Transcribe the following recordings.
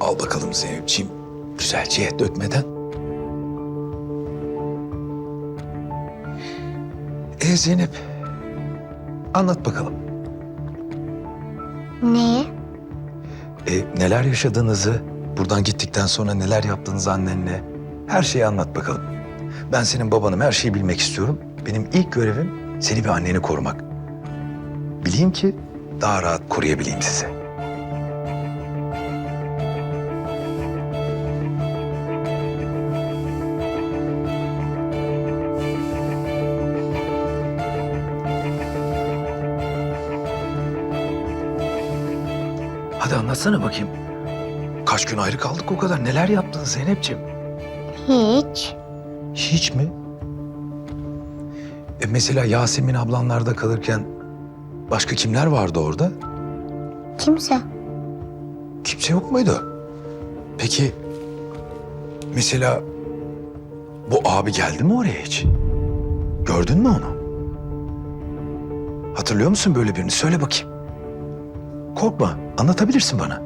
Al bakalım Zeynep'ciğim. Güzelce dökmeden. E Zeynep, anlat bakalım. Neyi? E, neler yaşadığınızı, buradan gittikten sonra neler yaptığınızı annenle, her şeyi anlat bakalım. Ben senin babanım, her şeyi bilmek istiyorum. Benim ilk görevim seni ve anneni korumak. Bileyim ki daha rahat koruyabileyim sizi. Hadi anlatsana bakayım. Kaç gün ayrı kaldık o kadar. Neler yaptın Zeynep'ciğim? Hiç. Hiç mi? E mesela Yasemin ablanlarda kalırken başka kimler vardı orada? Kimse. Kimse yok muydu? Peki mesela bu abi geldi mi oraya hiç? Gördün mü onu? Hatırlıyor musun böyle birini? Söyle bakayım. Korkma, anlatabilirsin bana.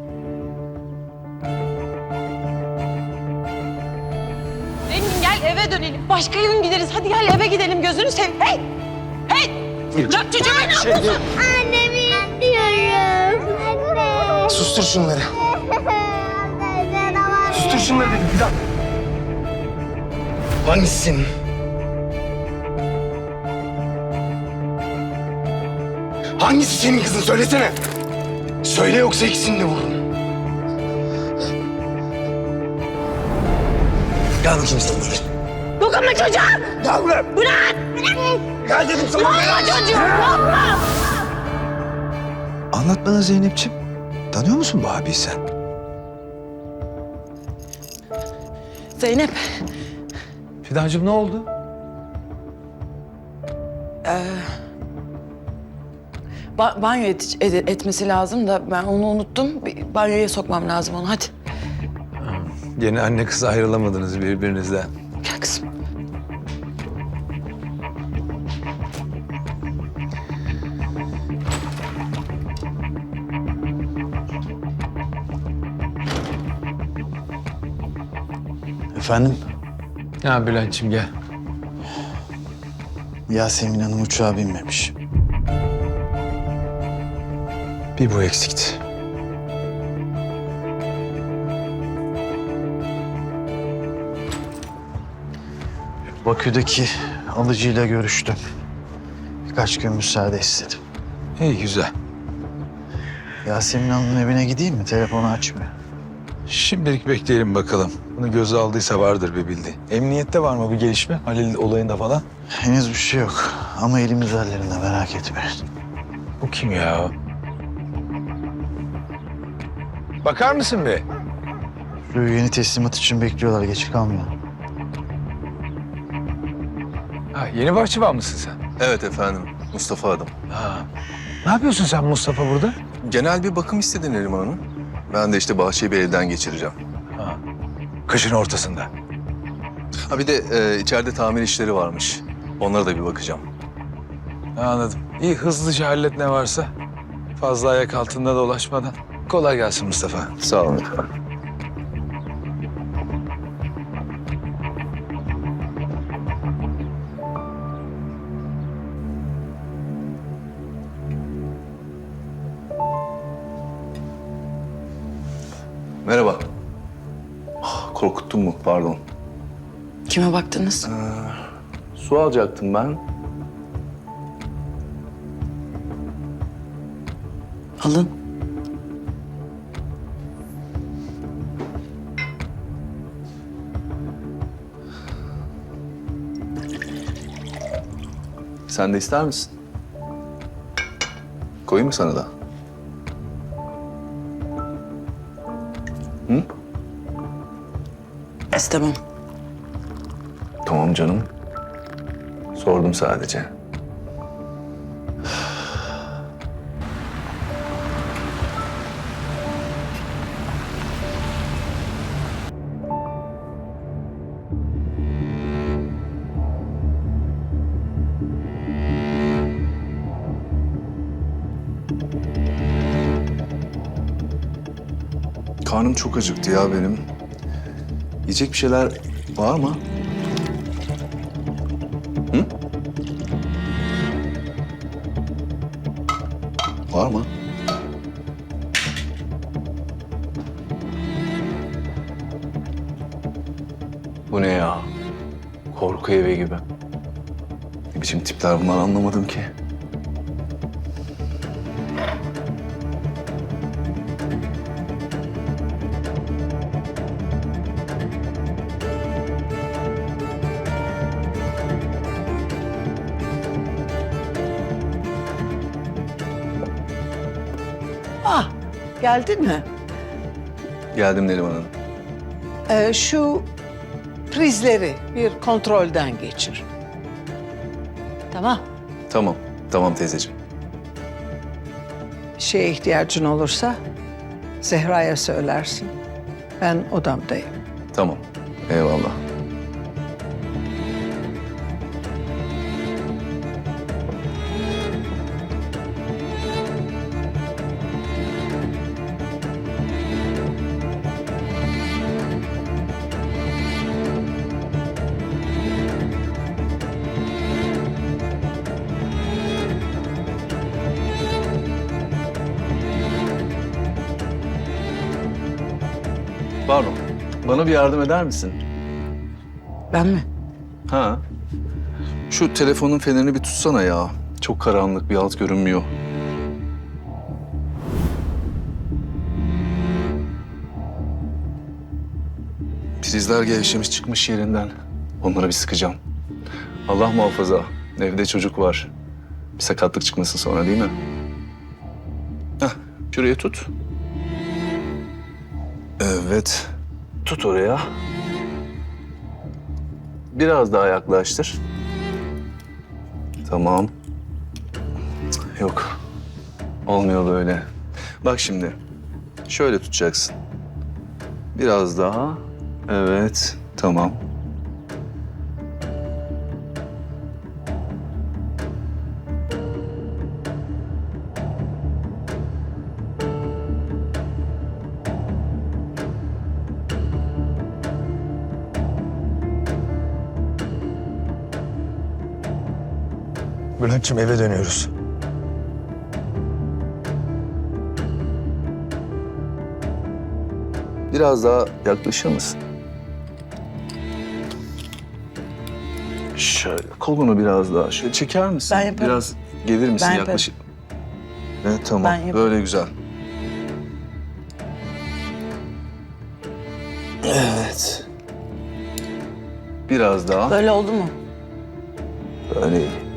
Engin gel eve dönelim. Başka gün gideriz. Hadi gel eve gidelim. Gözünü seveyim. Hey! Hey! Bırak çocuğu. Annemi istiyorum. Anne. Sustur şunları. Sustur şunları dedim bir daha. Hangisi? Hangisi senin kızın söylesene. Söyle yoksa ikisini de vururum. Gel bakayım sen buraya. Dokunma çocuğa. Buraya. Bırak. Gel dedim sana. Dokunma çocuğa. Dokunma. Anlat bana Zeynep'ciğim. Tanıyor musun bu abiyi sen? Zeynep. Fidancığım ne oldu? Ba- banyo et- ed- etmesi lazım da ben onu unuttum. Bir banyoya sokmam lazım onu. Hadi. Yeni anne kız ayrılamadınız birbirinizden. Gel kızım. Efendim, Ha Bülent'ciğim gel. Yasemin Hanım uçağa binmemiş. Bir bu eksikti. Bakü'deki alıcıyla görüştüm. Birkaç gün müsaade istedim. İyi güzel. Yasemin Hanım'ın evine gideyim mi? Telefonu açmıyor. Şimdilik bekleyelim bakalım. Bunu göze aldıysa vardır bir bildiği. Emniyette var mı bir gelişme? Halil olayında falan. Henüz bir şey yok ama elim üzerlerinde merak etmeyin. Bu kim ya? Bakar mısın be? Şu yeni teslimat için bekliyorlar, geç kalmıyor. Ha, yeni bahçıvan mısın sen? Evet efendim, Mustafa adım. Ha. Ne yapıyorsun sen Mustafa burada? Genel bir bakım istedi Neriman Hanım. Ben de işte bahçeyi bir elden geçireceğim. Ha. Kışın ortasında. Ha bir de e, içeride tamir işleri varmış. Onlara da bir bakacağım. Ha, anladım. İyi hızlıca hallet ne varsa. Fazla ayak altında dolaşmadan. Kolay gelsin Mustafa. Sağ olun efendim. Merhaba. Ah, Korkuttum mu? Pardon. Kime baktınız? Su alacaktım ben. Alın. Sen de ister misin? Koyayım mı sana da? Hı? İstemem. Tamam canım. Sordum sadece. Karnım çok acıktı ya benim. Yiyecek bir şeyler var mı? Hı? Var mı? Bu ne ya? Korku evi gibi. Ne biçim tipler bunlar anlamadım ki. Geldin mi? Geldim Neriman Hanım. Ee, şu prizleri bir kontrolden geçir. Tamam. Tamam, tamam teyzeciğim. Şeye ihtiyacın olursa Zehra'ya söylersin. Ben odamdayım. Tamam, eyvallah. Bana bir yardım eder misin? Ben mi? Ha. Şu telefonun fenerini bir tutsana ya. Çok karanlık, bir alt görünmüyor. Prizler gevşemiş çıkmış yerinden. Onlara bir sıkacağım. Allah muhafaza. Evde çocuk var. Bir sakatlık çıkmasın sonra değil mi? Heh, şuraya tut. Evet. Tut oraya. Biraz daha yaklaştır. Tamam. Yok. Olmuyor böyle. Bak şimdi. Şöyle tutacaksın. Biraz daha. Evet. Tamam. Bülent'ciğim eve dönüyoruz. Biraz daha yaklaşır mısın? Şöyle kolunu biraz daha şöyle çeker misin? Ben yaparım. Biraz gelir misin Ben yaklaşık? Evet tamam Ben yaparım. böyle güzel. Evet. Biraz daha. Böyle oldu mu? Böyle iyi.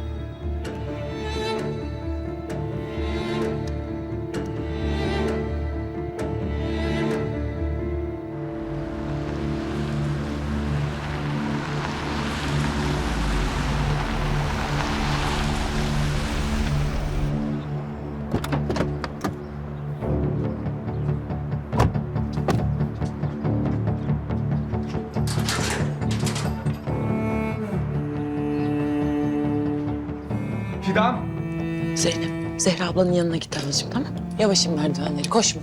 Zehra ablanın yanına git anneciğim tamam mı? Yavaş in merdivenleri, koşma.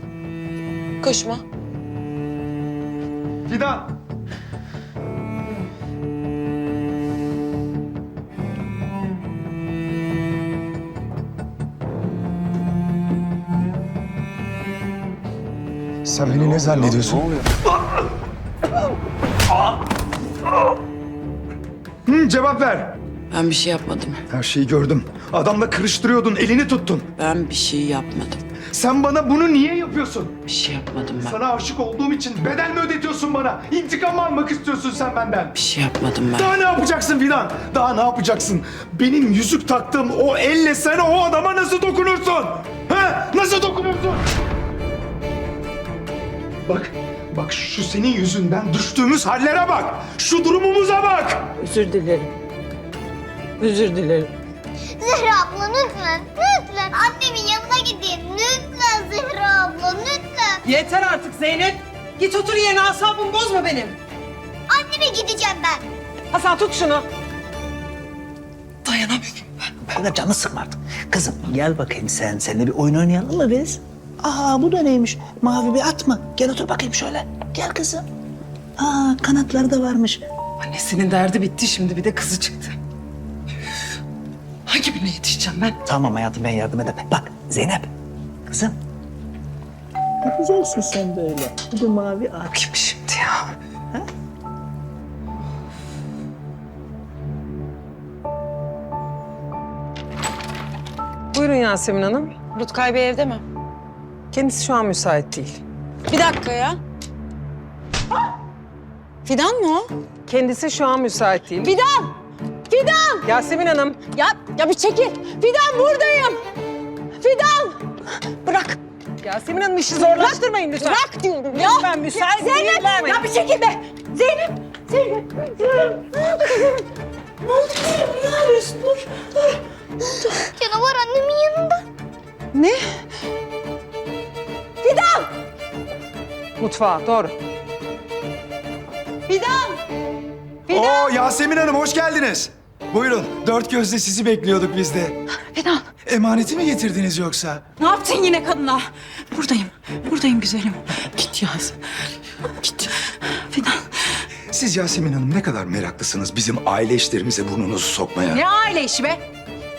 Koşma. Fidan. Sen beni ne zannediyorsun? Ne oluyor? Hı, cevap ver. Ben bir şey yapmadım. Her şeyi gördüm. Adamla kırıştırıyordun, elini tuttun. Ben bir şey yapmadım. Sen bana bunu niye yapıyorsun? Bir şey yapmadım ben. Sana aşık olduğum için bedel mi ödetiyorsun bana? İntikam mı almak istiyorsun sen benden? Bir şey yapmadım ben. Daha ne yapacaksın Fidan? Daha ne yapacaksın? Benim yüzük taktığım o elle sen o adama nasıl dokunursun? Ha? Nasıl dokunursun? Bak, bak şu senin yüzünden düştüğümüz hallere bak. Şu durumumuza bak. Özür dilerim. Özür dilerim. Zehra abla lütfen. Lütfen. Annemin yanına gideyim. Lütfen Zehra abla lütfen. Yeter artık Zeynep. Git otur yerine asabımı bozma benim. Anneme gideceğim ben. Hasan tut şunu. Bana canı sıkma artık. Kızım gel bakayım sen. Seninle bir oyun oynayalım mı biz? Aa bu da neymiş? Mavi bir at mı? Gel otur bakayım şöyle. Gel kızım. Aa kanatları da varmış. Annesinin derdi bitti şimdi bir de kızı çıktı. Birine yetişeceğim ben? Tamam hayatım ben yardım ederim. Bak Zeynep. Kızım. Ne güzelsin sen böyle. Bu da mavi at. Kim şimdi ya? Buyurun Yasemin Hanım. Rutkay Bey evde mi? Kendisi şu an müsait değil. Bir dakika ya. Fidan mı o? Kendisi şu an müsait değil. Fidan! Fidan! Yasemin Hanım, Ya, ya bir çekil. Fidan buradayım. Fidan! Bırak. Yasemin Hanım işi zorlaştırmayın lütfen. Bırak diyorum ya. Lütfen müsait Zeynep, değiller ya bir çekil be. Zeynep, Zeynep. Zeynep. Ne oldu kızım? Ne oldu kızım? Ne yapıyorsun? Dur, dur. Canavar annemin yanında. Ne? Fidan! Mutfağa doğru. Fidan! Oo Yasemin Hanım hoş geldiniz. Buyurun dört gözle sizi bekliyorduk biz de. Fidan! Emaneti mi getirdiniz yoksa? Ne yaptın yine kadına? Buradayım. Buradayım güzelim. Git Yaz. Git. Fidan. Siz Yasemin Hanım ne kadar meraklısınız bizim aile işlerimize burnunuzu sokmaya. Ne aile işi be?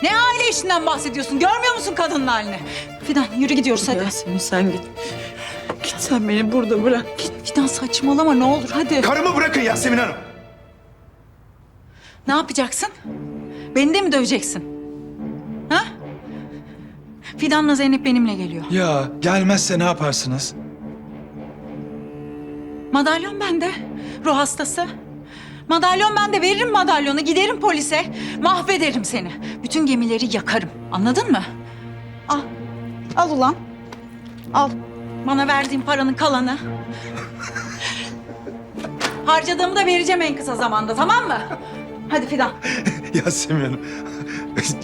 Ne aile işinden bahsediyorsun? Görmüyor musun kadının halini? Fidan yürü gidiyoruz hadi. Yasemin sen git. Git sen beni burada bırak. Git Fidan saçmalama ne olur hadi. Karımı bırakın Yasemin Hanım. Ne yapacaksın? Beni de mi döveceksin? Ha? Fidan'la Zeynep benimle geliyor. Ya gelmezse ne yaparsınız? Madalyon bende. Ruh hastası. Madalyon bende. Veririm madalyonu. Giderim polise. Mahvederim seni. Bütün gemileri yakarım. Anladın mı? Al. Al ulan. Al. Bana verdiğin paranın kalanı. Harcadığımı da vereceğim en kısa zamanda. Tamam mı? Hadi Fidan. Yasemin Hanım.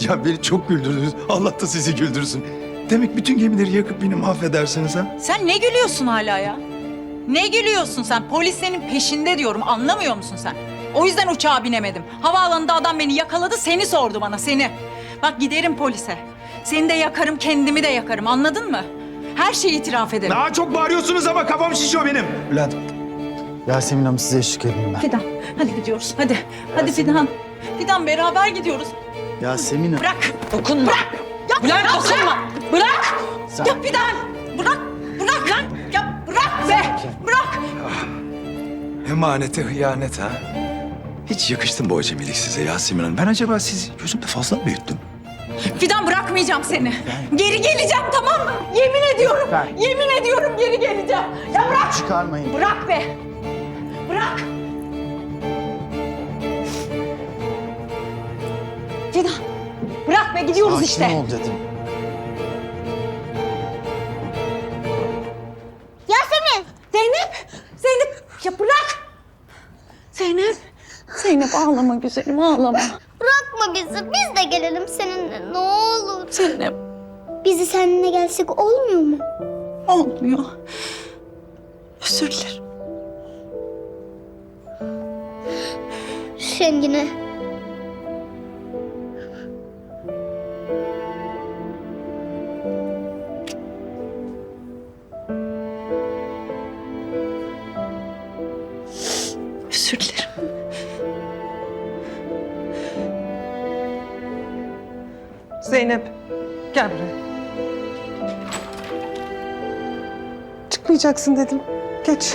ya beni çok güldürdünüz. Allah da sizi güldürsün. Demek bütün gemileri yakıp beni mahvedersiniz ha? Sen ne gülüyorsun hala ya? Ne gülüyorsun sen? Polis senin peşinde diyorum. Anlamıyor musun sen? O yüzden uçağa binemedim. Havaalanında adam beni yakaladı, seni sordu bana, seni. Bak giderim polise. Seni de yakarım, kendimi de yakarım. Anladın mı? Her şeyi itiraf ederim. Daha çok bağırıyorsunuz ama kafam şişiyor benim. Bülent. Yasemin Hanım size eşlik edeyim ben. Fidan, hadi gidiyoruz. Hadi. Hadi Fidan. Fidan beraber gidiyoruz. Yasemin Hanım. Bırak. Dokunma. Bırak. Ya, Bülent dokunma. Bırak. Sen- Ya Fidan. Bırak. Bırak lan. Ya bırak be. Bırak. Emanete hıyanet ha. Hiç yakıştım bu acemilik size Yasemin Hanım. Ben acaba sizi gözümde fazla mı büyüttüm? Fidan bırakmayacağım seni. Geri geleceğim tamam mı? Yemin ediyorum. Ben- Yemin ediyorum geri geleceğim. Ya bırak. Çıkarmayın. Bırak be. Bırak. Fidan. Bırak be gidiyoruz Sakin işte. ol dedim. Yasemin. Zeynep. Zeynep. Ya bırak. Zeynep. Zeynep ağlama güzelim ağlama. Bırakma bizi. Biz de gelelim seninle. Ne olur. Zeynep. Bizi seninle gelsek olmuyor mu? Olmuyor. Özür dilerim. Dilerim. Zeynep, gel buraya. Çıkmayacaksın dedim. Geç.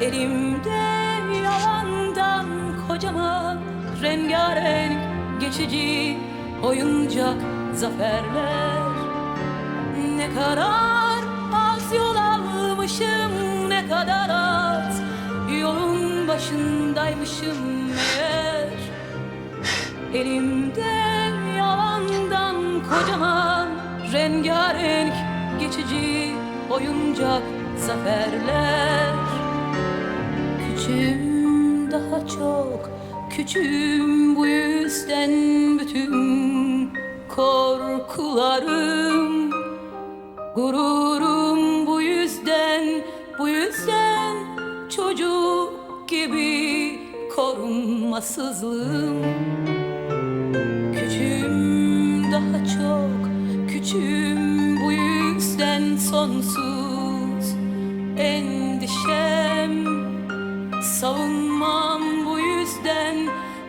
Elimde yalandan kocaman rengarenk geçici oyuncak zaferler. Ne kadar az yol almışım ne kadar az yolun başındaymışım meğer. Elimde yalandan kocaman rengarenk geçici oyuncak zaferler Küçüğüm daha çok küçüğüm. Bu yüzden bütün korkularım Gururum bu yüzden bu yüzden çocuk gibi korunmasızlığım. Küçüğüm daha çok küçüğüm. Bu yüzden sonsuz endişem Savunmam bu yüzden,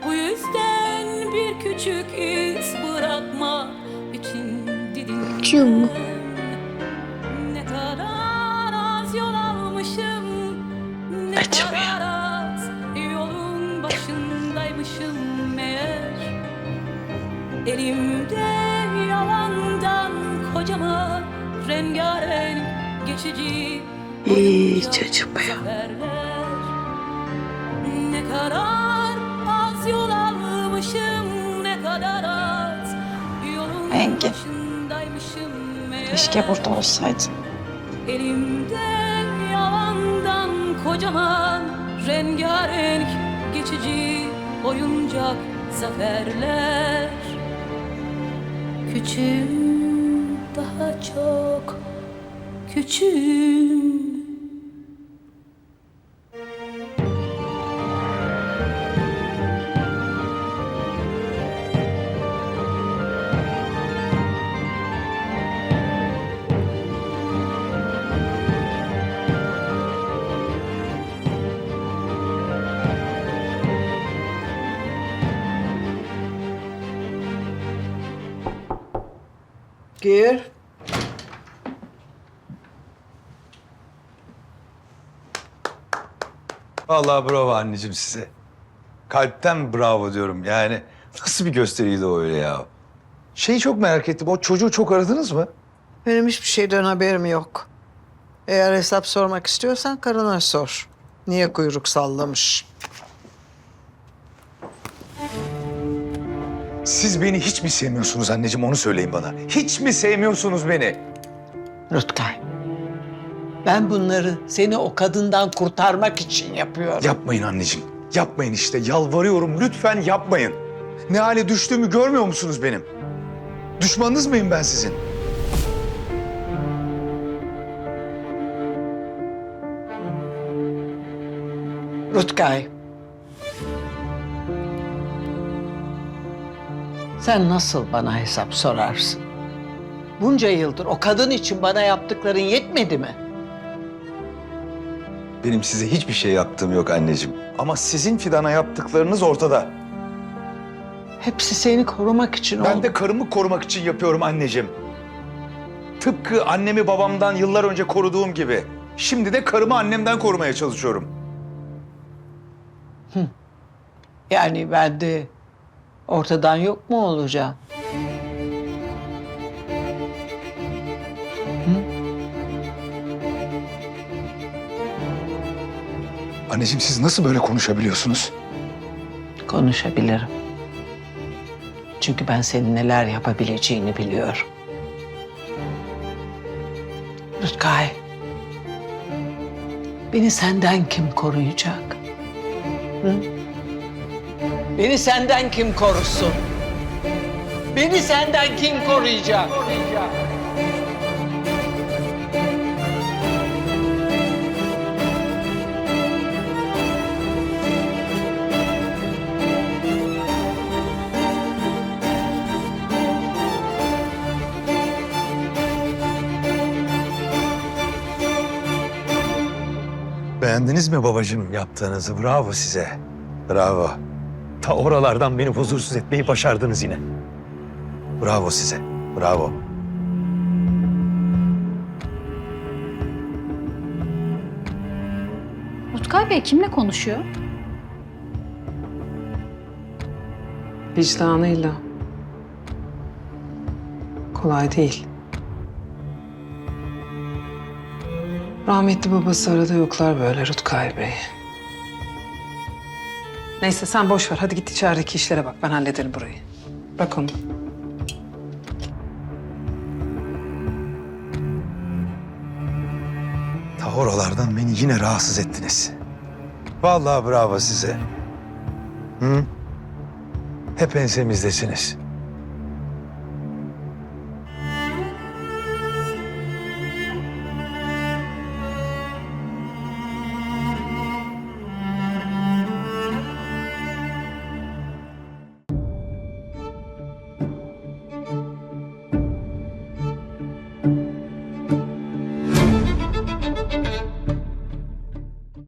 bu yüzden bir küçük iz bırakmak için mu? didinmem. Ne kadar az yol almışım, ne kadar az yolun başındaymışım meğer. Elimde yalandan kocaman rengarenk geçici İyi zaferler. Ne kadar az yol almışım, ne kadar az yolun Engin. Keşke burada olsaydın. Elimde yalandan kocaman rengarenk geçici oyuncak zaferler Küçüğüm daha çok küçüğüm Gir. Vallahi bravo anneciğim size. Kalpten bravo diyorum yani. Nasıl bir gösteriydi o öyle ya? Şeyi çok merak ettim. O çocuğu çok aradınız mı? Benim hiçbir şeyden haberim yok. Eğer hesap sormak istiyorsan karına sor. Niye kuyruk sallamış? Siz beni hiç mi sevmiyorsunuz anneciğim onu söyleyin bana. Hiç mi sevmiyorsunuz beni? Rutkay. Ben bunları seni o kadından kurtarmak için yapıyorum. Yapmayın anneciğim. Yapmayın işte. Yalvarıyorum lütfen yapmayın. Ne hale düştüğümü görmüyor musunuz benim? Düşmanınız mıyım ben sizin? Rutkay. Sen nasıl bana hesap sorarsın? Bunca yıldır o kadın için bana yaptıkların yetmedi mi? Benim size hiçbir şey yaptığım yok anneciğim. Ama sizin Fidan'a yaptıklarınız ortada. Hepsi seni korumak için Ben oldu. de karımı korumak için yapıyorum anneciğim. Tıpkı annemi babamdan yıllar önce koruduğum gibi. Şimdi de karımı annemden korumaya çalışıyorum. Yani ben de ortadan yok mu olacağım? Anneciğim siz nasıl böyle konuşabiliyorsunuz? Konuşabilirim. Çünkü ben senin neler yapabileceğini biliyorum. Rutkay. Beni senden kim koruyacak? Hı? Beni senden kim korusun? Beni senden kim koruyacak? Beğendiniz mi babacığım yaptığınızı? Bravo size. Bravo. Ta oralardan beni huzursuz etmeyi başardınız yine. Bravo size. Bravo. Utkay Bey kimle konuşuyor? Vicdanıyla. Kolay değil. Rahmetli babası arada yoklar böyle Rutkay Bey. Neyse sen boş ver. Hadi git içerideki işlere bak. Ben hallederim burayı. Bak onu. Ta oralardan beni yine rahatsız ettiniz. Vallahi bravo size. Hı? Hep ensemizdesiniz.